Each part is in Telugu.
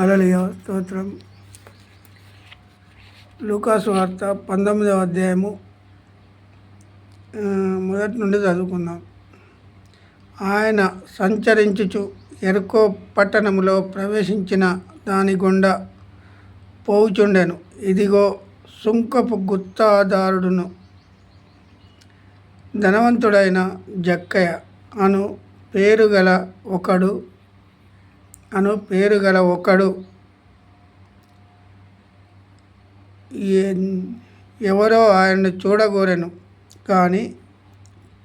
అలలియ స్తోత్రం. లూకాసు వార్త పంతొమ్మిదవ అధ్యాయము మొదటి నుండి చదువుకుందాం. ఆయన సంచరించుచు ఎరుకో పట్టణములో ప్రవేశించిన దాని గుండా పోవుచుండెను. ఇదిగో సుంకపు గుత్తాదారుడును ధనవంతుడైన జక్కయ్య అను పేరు గల ఒకడు అను పేరు గల ఒకడు ఎవరో ఆయన్ని చూడగోరెను. కానీ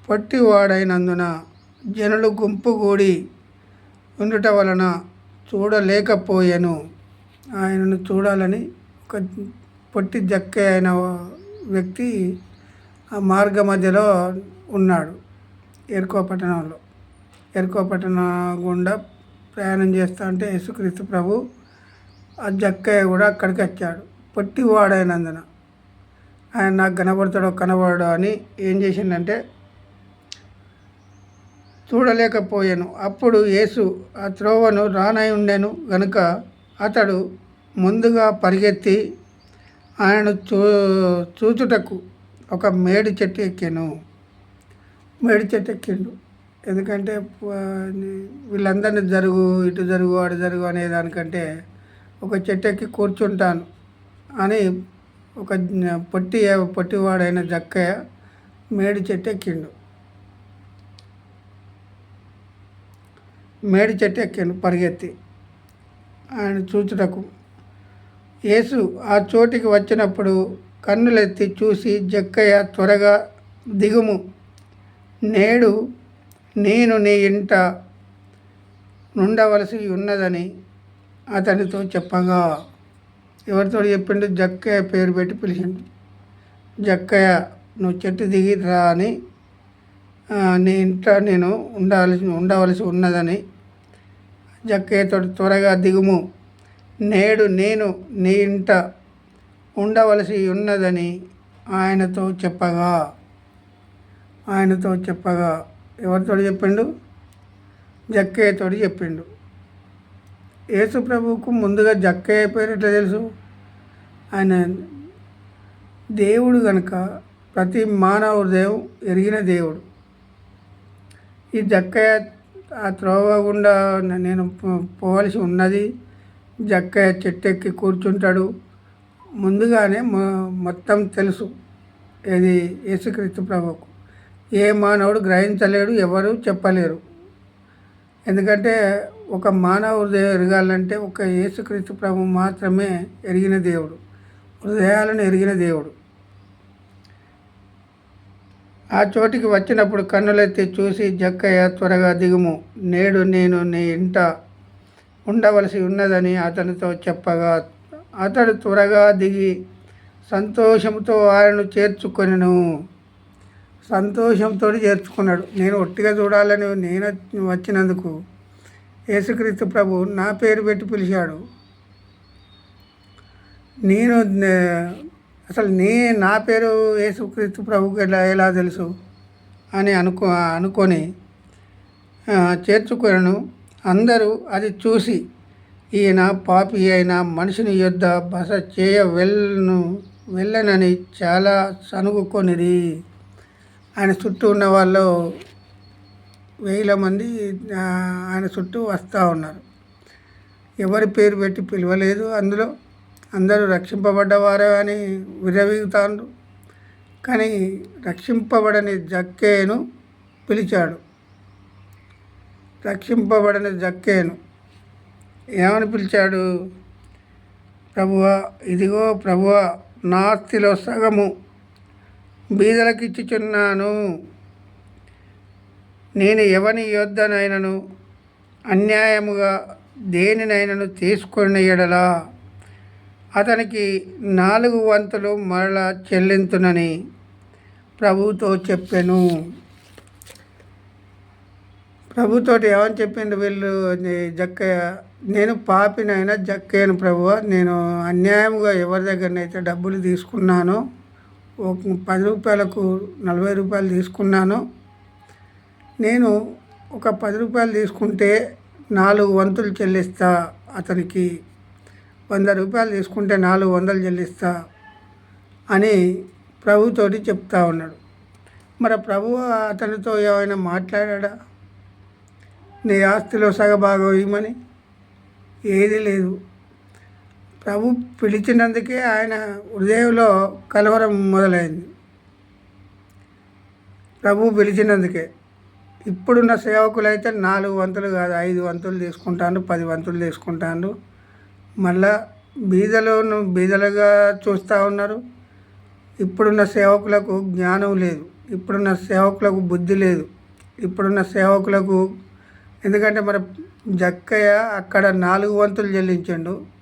పొట్టివాడైనందున జనులు గుంపుగూడి ఉండుట వలన చూడలేకపోయాను. ఆయనను చూడాలని ఒక పొట్టి జక్కే అయిన వ్యక్తి ఆ మార్గ మధ్యలో ఉన్నాడు. ఎరుకో పట్టణంలో ఎరుకో పట్టణ గుండా ప్రయాణం చేస్తా అంటే యేసుక్రీస్తు ప్రభు ఆ జక్కయ్య కూడా అక్కడికి వచ్చాడు. పొట్టివాడైనందున. ఆయన నాకు కనబడతాడో కనబడో అని ఏం చేసిండంటే చూడలేకపోయాను. అప్పుడు యేసు ఆ త్రోవను రానై ఉండెను గనుక అతడు ముందుగా పరిగెత్తి ఆయనను చూ చూచుటకు ఒక మేడి చెట్టు ఎక్కాను. మేడి చెట్టు ఎక్కిండు. ఎందుకంటే వీళ్ళందరిని వీళ్ళందరినీ జరుగు ఇటు జరుగు అటు జరుగు అనే దానికంటే ఒక చెట్టు ఎక్కి కూర్చుంటాను అని ఒక పొట్టి పొట్టివాడైన జక్కయ్య మేడి చెట్టు ఎక్కిండు మేడి చెట్టు ఎక్కాను పరిగెత్తి. ఆయన చూచుటకు యేసు ఆ చోటికి వచ్చినప్పుడు కన్నులెత్తి చూసి జక్కయ్య త్వరగా దిగుము. నేడు నేను నీ ఇంట నుండవలసి ఉన్నదని అతనితో చెప్పగా. ఎవరితో చెప్పిండు? జక్కయ్య పేరు పెట్టి పిలిచిండు. జక్కయ్య నువ్వు చెట్టు దిగి రా అని నీ ఇంట నేను ఉండాల్సి ఉండవలసి ఉన్నదని జక్కయ్యతో త్వరగా దిగుము. నేడు నేను నీ ఇంట ఉండవలసి ఉన్నదని ఆయనతో చెప్పగా. ఆయనతో చెప్పగా. ఎవరితో చెప్పిండు? జక్కయ్యతో చెప్పిండు. యేసు ప్రభువుకు ముందుగా జక్కయ్య పేరు ఎట్లా తెలుసు? ఆయన దేవుడు కనుక ప్రతి మానవ హృదయం ఎరిగిన దేవుడు. ఈ జక్కయ్య ఆ త్రోవ గుండా నేను పో- పోవలసి ఉన్నది. జక్కయ్య చెట్టు ఎక్కి కూర్చుంటాడు. ముందుగానే మొత్తం తెలుసు. ఇది యేసుక్రీస్తు ప్రభుకు ఏ మానవుడు గ్రహించలేడు ఎవరు చెప్పలేరు. ఎందుకంటే ఒక మానవ హృదయం ఎరగాలంటే ఒక యేసుక్రీస్తు ప్రభు మాత్రమే ఎరిగిన దేవుడు హృదయాలను ఎరిగిన దేవుడు. ఆ చోటికి వచ్చినప్పుడు కన్నులెత్తి చూసి జక్కయ్య త్వరగా దిగుము. నేడు నేను నీ ఇంట ఉండవలసి ఉన్నదని అతనితో చెప్పగా అతడు త్వరగా దిగి సంతోషంతో వారిను చేర్చుకొనిను. సంతోషంతో చేర్చుకున్నాడు. నేను ఒట్టిగా చూడాలని నేను వచ్చినందుకు యేసుక్రీస్తు ప్రభు నా పేరు పెట్టి పిలిచాడు. నేను అసలు నే నా పేరు యేసుక్రీస్తు ప్రభుకి ఎలా ఎలా తెలుసు అని అనుకో అనుకొని చేర్చుకున్నాను అందరూ అది చూసి ఈయన పాపి అయిన మనిషిని యొద్ద బస చేయ వెళ్ళను వెళ్ళనని చాలా సనుగుకొనిది. ఆయన చుట్టూ ఉన్న వాళ్ళు వేల మంది ఆయన చుట్టూ వస్తూ ఉన్నారు. ఎవరి పేరు పెట్టి పిలవలేదు. అందులో అందరూ రక్షింపబడ్డవారే అని విరవీగుతాండ్రు కానీ రక్షింపబడని జక్కేను పిలిచాడు. రక్షింపబడని జక్కేను ఏమని పిలిచాడు? ప్రభువా ఇదిగో ప్రభువా నా ఆస్తిలో సగము బీదలకు ఇచ్చుచున్నాను నేను ఎవని యొద్దనైనను? అన్యాయముగా దేనినైనను తీసుకుని ఎడలా అతనికి నాలుగు వంతులు మరలా చెల్లింతునని ప్రభుతో చెప్పాను. ప్రభుతోటి ఏమని చెప్పిండు వీళ్ళు? జక్కయ్య. నేను పాపినైనా జక్కయ్యను ప్రభువ నేను అన్యాయముగా ఎవరి దగ్గరనైతే డబ్బులు తీసుకున్నానో పది రూపాయలకు నలభై రూపాయలు తీసుకున్నాను. నేను ఒక పది రూపాయలు తీసుకుంటే నాలుగు వంతులు చెల్లిస్తా అతనికి. వంద రూపాయలు తీసుకుంటే నాలుగు వందలు చెల్లిస్తా అని ప్రభుతోటి చెప్తా ఉన్నాడు. మరి ప్రభు అతనితో ఏమైనా మాట్లాడా నీ ఆస్తిలో సగభాగం ఇవ్వమని? ఏది లేదు. ప్రభు పిలిచినందుకే ఆయన హృదయంలో కలవరం మొదలైంది. ప్రభు పిలిచినందుకే. ఇప్పుడున్న సేవకులైతే నాలుగు వంతులు కాదు ఐదు వంతులు తీసుకుంటాను పది వంతులు తీసుకుంటాను మళ్ళా బీదలను బీదలుగా చూస్తూ ఉన్నారు. ఇప్పుడున్న సేవకులకు జ్ఞానం లేదు. ఇప్పుడున్న సేవకులకు బుద్ధి లేదు. ఇప్పుడున్న సేవకులకు ఎందుకంటే మరి జక్కయ్య అక్కడ నాలుగు వంతులు చెల్లించండు.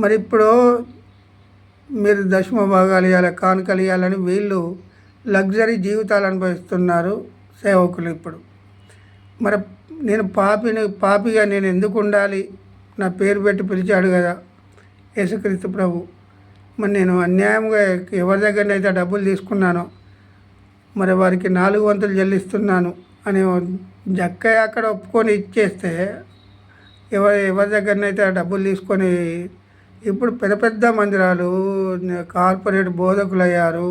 మరి ఇప్పుడు మీరు దశమ భాగాలు ఇవ్వాలి కానుకలు ఇవ్వాలని వీళ్ళు లగ్జరీ జీవితాలు అనుభవిస్తున్నారు సేవకులు ఇప్పుడు. మరి నేను పాపిని పాపిగా నేను ఎందుకు ఉండాలి? నా పేరు పెట్టి పిలిచాడు కదా యేసుక్రీస్తు ప్రభు. మరి నేను అన్యాయంగా ఎవరి దగ్గరనైతే డబ్బులు తీసుకున్నానో మరి వారికి నాలుగు వంతులు చెల్లిస్తున్నాను అని జక్క అక్కడ ఒప్పుకొని ఇచ్చేస్తే ఎవరి ఎవరి దగ్గరనైతే డబ్బులు తీసుకొని ఇప్పుడు పెద్ద పెద్ద మందిరాలు కార్పొరేట్ బోధకులు అయ్యారు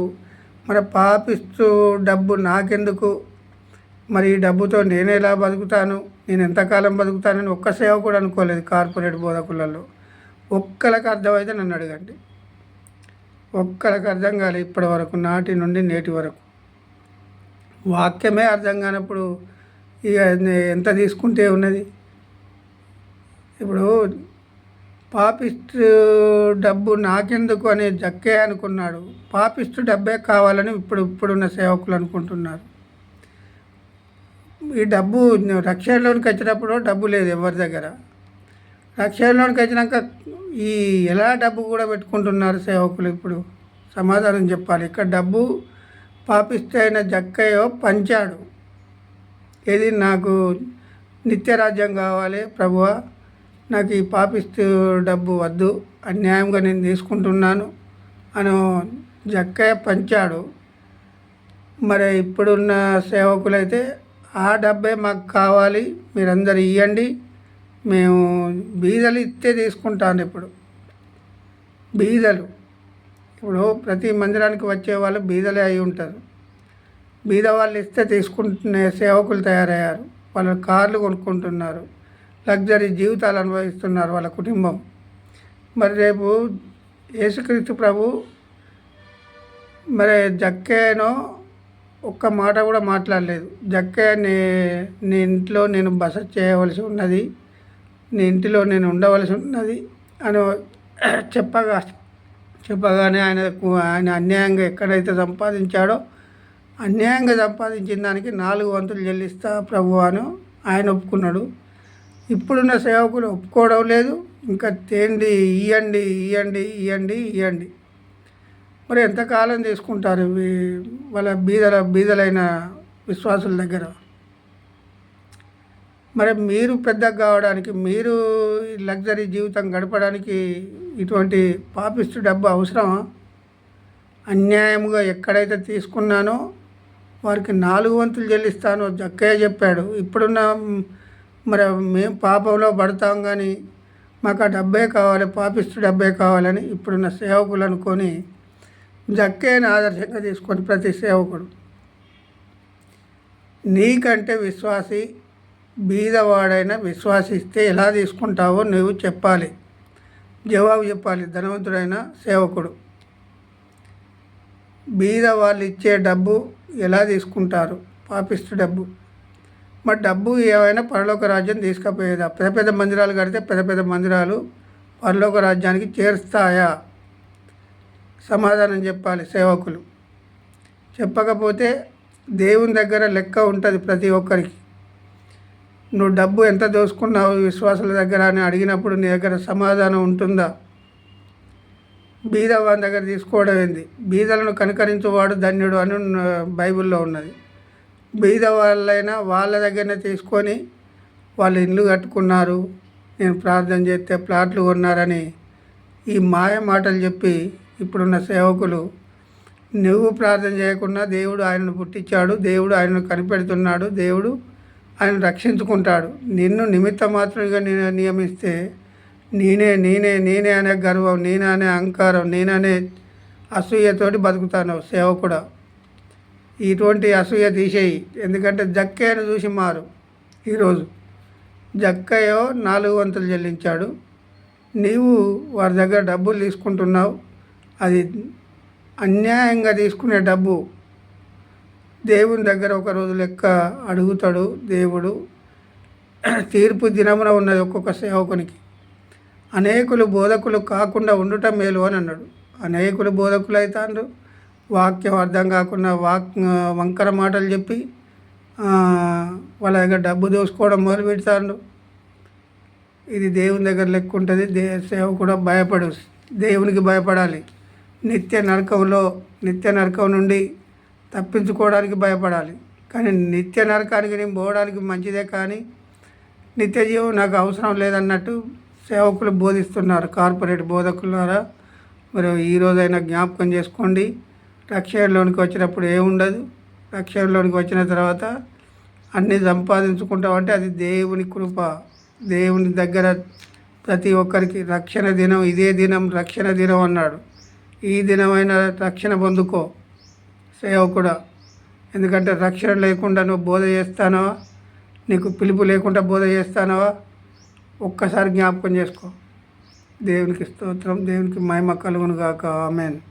మరి పాపిస్తూ డబ్బు నాకెందుకు? మరి ఈ డబ్బుతో నేను ఎలా బతుకుతాను? నేను ఎంతకాలం బతుకుతానని ఒక్క సేవ కూడా అనుకోలేదు కార్పొరేట్ బోధకులలో. ఒక్కలకు అర్థమైతే నన్ను అడగండి. ఒక్కరికి అర్థం కాలేదు ఇప్పటి వరకు నాటి నుండి నేటి వరకు. వాక్యమే అర్థం కానప్పుడు ఇక ఎంత తీసుకుంటే ఉన్నది? ఇప్పుడు పాపిస్టు డబ్బు నాకెందుకు అని జక్కే అనుకున్నాడు. పాపిస్టు డబ్బే కావాలని ఇప్పుడు ఇప్పుడున్న సేవకులు అనుకుంటున్నారు. ఈ డబ్బు రక్షణలోనికి వచ్చినప్పుడు డబ్బు లేదు ఎవరి దగ్గర. రక్షణలోనికి వచ్చినాక ఈ ఎలా డబ్బు కూడా పెట్టుకుంటున్నారు సేవకులు ఇప్పుడు? సమాధానం చెప్పాలి. ఇక్కడ డబ్బు పాపిస్తే అయిన జక్కయ్యో పంచాడు. ఇది నాకు నిత్యరాజ్యం కావాలి ప్రభువ? నాకు ఈ పాపిస్తూ డబ్బు వద్దు అన్యాయంగా నేను తీసుకుంటున్నాను అని జక్కయ్య పంచాడు. మరి ఇప్పుడున్న సేవకులైతే ఆ డబ్బే మాకు కావాలి మీరందరు ఇవ్వండి మేము బీదలు ఇస్తే తీసుకుంటాను ఇప్పుడు. బీదలు. ఇప్పుడు ప్రతి మందిరానికి వచ్చే వాళ్ళు బీదలే అయి ఉంటారు. బీద వాళ్ళు ఇస్తే తీసుకుంటున్న సేవకులు తయారయ్యారు. వాళ్ళు కార్లు కొనుక్కుంటున్నారు. లగ్జరీ జీవితాలు అనుభవిస్తున్నారు వాళ్ళ కుటుంబం. మరి రేపు యేసుక్రీస్తు ప్రభు మరి జక్కేనో ఒక్క మాట కూడా మాట్లాడలేదు. జక్కే నీ నీ ఇంట్లో నేను బస చేయవలసి ఉన్నది నీ ఇంటిలో నేను ఉండవలసి ఉన్నది అని చెప్పగా చెప్పగానే ఆయన ఆయన అన్యాయంగా ఎక్కడైతే సంపాదించాడో అన్యాయంగా సంపాదించిన దానికి నాలుగు వంతులు చెల్లిస్తా ప్రభు అని ఆయన ఒప్పుకున్నాడు. ఇప్పుడున్న సేవకులు ఒప్పుకోవడం లేదు. ఇంకా తేండి ఇవ్వండి ఇవ్వండి ఇవ్వండి ఇవ్వండి మరి ఎంతకాలం తీసుకుంటారు? వాళ్ళ బీదల బీదలైన విశ్వాసుల దగ్గర? మరి మీరు పెద్ద కావడానికి మీరు లగ్జరీ జీవితం గడపడానికి ఇటువంటి పాపిస్తు డబ్బు అవసరమా? అన్యాయముగా ఎక్కడైతే తీసుకున్నానో వారికి నాలుగు వంతులు చెల్లిస్తానో జక్కయ్య చెప్పాడు. ఇప్పుడున్న మరి మేము పాపంలో పడతాం కానీ మాకు ఆ డబ్బే కావాలి పాపిస్తు డబ్బే కావాలని ఇప్పుడున్న సేవకులు అనుకొని జక్కేని ఆదర్శంగా తీసుకొని ప్రతి సేవకుడు. నీకంటే విశ్వాసి బీదవాడైన విశ్వాసిస్తే ఎలా తీసుకుంటావో నువ్వు చెప్పాలి. జవాబు చెప్పాలి ధనవంతుడైన సేవకుడు. బీద వాళ్ళు ఇచ్చే డబ్బు ఎలా తీసుకుంటారు? పాపిస్తు డబ్బు. మరి డబ్బు ఏమైనా పరలోక రాజ్యం తీసుకుపోయేదా? పెద్ద పెద్ద మందిరాలు కడితే పెద్ద పెద్ద మందిరాలు పరలోక రాజ్యానికి చేరుస్తాయా? సమాధానం చెప్పాలి సేవకులు. చెప్పకపోతే దేవుని దగ్గర లెక్క ఉంటుంది ప్రతి ఒక్కరికి. నువ్వు డబ్బు ఎంత దోసుకున్నావు విశ్వాసుల దగ్గర అని అడిగినప్పుడు నీ దగ్గర సమాధానం ఉంటుందా? బీద వాని దగ్గర తీసుకోవడం ఏంది? బీదలను కనుకరించేవాడు ధన్యుడు అని బైబిల్లో ఉన్నది. బీద వాళ్ళైనా వాళ్ళ దగ్గరనే తీసుకొని వాళ్ళు ఇల్లు కట్టుకున్నారు. నేను ప్రార్థన చేస్తే ప్లాట్లు కొన్నారని ఈ మాయ మాటలు చెప్పి ఇప్పుడున్న సేవకులు నువ్వు ప్రార్థన చేయకుండా దేవుడు ఆయనను పుట్టించాడు దేవుడు ఆయనను కనిపెడుతున్నాడు దేవుడు ఆయన రక్షించుకుంటాడు. నిన్ను నిమిత్త మాత్రంగా నియమిస్తే నేనే నేనే నేనే అనే గర్వం నేనే అనే అహంకారం నేననే అసూయతోటి బతుకుతాను సేవకుడు. ఇటువంటి అసూయ తీసేయి. ఎందుకంటే జక్కయ్యను చూసి మారు. ఈరోజు జక్కయ్యో నాలుగు వంతులు చెల్లించాడు. నీవు వారి దగ్గర డబ్బులు తీసుకుంటున్నావు. అది అన్యాయంగా తీసుకునే డబ్బు. దేవుని దగ్గర ఒక రోజు లెక్క అడుగుతాడు దేవుడు. తీర్పు దినమున ఉన్నది ఒక్కొక్క సేవకునికి. అనేకులు బోధకులు కాకుండా ఉండటం మేలు అని అన్నాడు. అనేకులు బోధకులు అవుతాండ్రు వాక్యం అర్థం కాకుండా వాక్ వంకర మాటలు చెప్పి వాళ్ళ దగ్గర డబ్బు దోసుకోవడం మొదలు పెడతాండ్రు ఇది దేవుని దగ్గర లెక్క ఉంటుంది. దే సేవ కూడా భయపడు దేవునికి భయపడాలి. నిత్య నరకంలో నిత్య నరకం నుండి తప్పించుకోవడానికి భయపడాలి. కానీ నిత్య నరకానికి నేను పోవడానికి మంచిదే కానీ నిత్య జీవం నాకు అవసరం లేదన్నట్టు సేవకులు బోధిస్తున్నారు. కార్పొరేట్ బోధకులారా మరి ఈరోజైనా జ్ఞాపకం చేసుకోండి. రక్షణలోనికి వచ్చినప్పుడు ఏముండదు? రక్షణలోనికి వచ్చిన తర్వాత అన్నీ సంపాదించుకుంటామంటే అది దేవుని కృప. దేవుని దగ్గర ప్రతి ఒక్కరికి రక్షణ దినం ఇదే దినం రక్షణ దినం అన్నాడు. ఈ దినమైన రక్షణ పొందుకో సేవకుడా. ఎందుకంటే రక్షణ లేకుండా నువ్వు బోధ చేస్తానవా? నీకు పిలుపు లేకుండా బోధ చేస్తానవా? ఒక్కసారి జ్ఞాపకం చేసుకో. దేవునికి స్తోత్రం దేవునికి మహిమ కలుగును గాక ఆమెను.